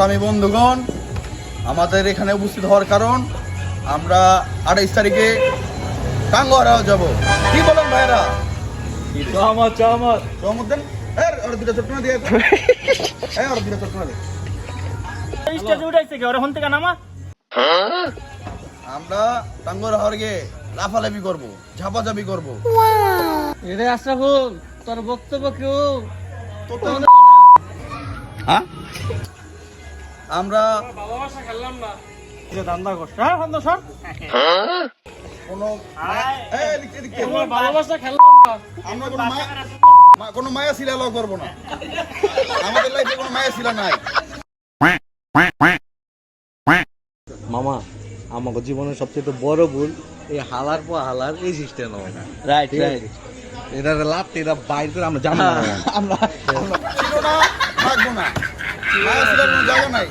সংগ্রামী বন্ধুগণ আমাদের এখানে উপস্থিত হওয়ার কারণ আমরা আঠাইশ তারিখে টাঙ্গরা যাব। কি বলেন ভাইরা চমৎ চমৎ চমদ্দেন এর ওর দুটো চটকনা দিয়ে এই ওর দুটো চটকনা দিয়ে স্টেজে উঠাইছে কি? ওরা হন থেকে নামা? আমরা টাঙ্গরা হওয়ার গিয়ে লাফালাফি করব ঝাপাঝাপি করব। এরে আশরাফুল তোর বক্তব্য কেউ হ্যাঁ? আমরা হ্যাঁ কোনো এই এদিক এদিক থেকে। খেললাম না আমরা কোনো মায়া কোনো মায়া শিলা করব না আমাদের লাইফে কোনো মায়া শিলা নাই মামা আমাকে জীবনের সবচেয়ে বড় ভুল এই হালার পর হালার এই সিস্টেম রাইট আছে এটা লাভ এটা বাইর করে আমরা জানি না আমরা না থাকব জায়গা নাই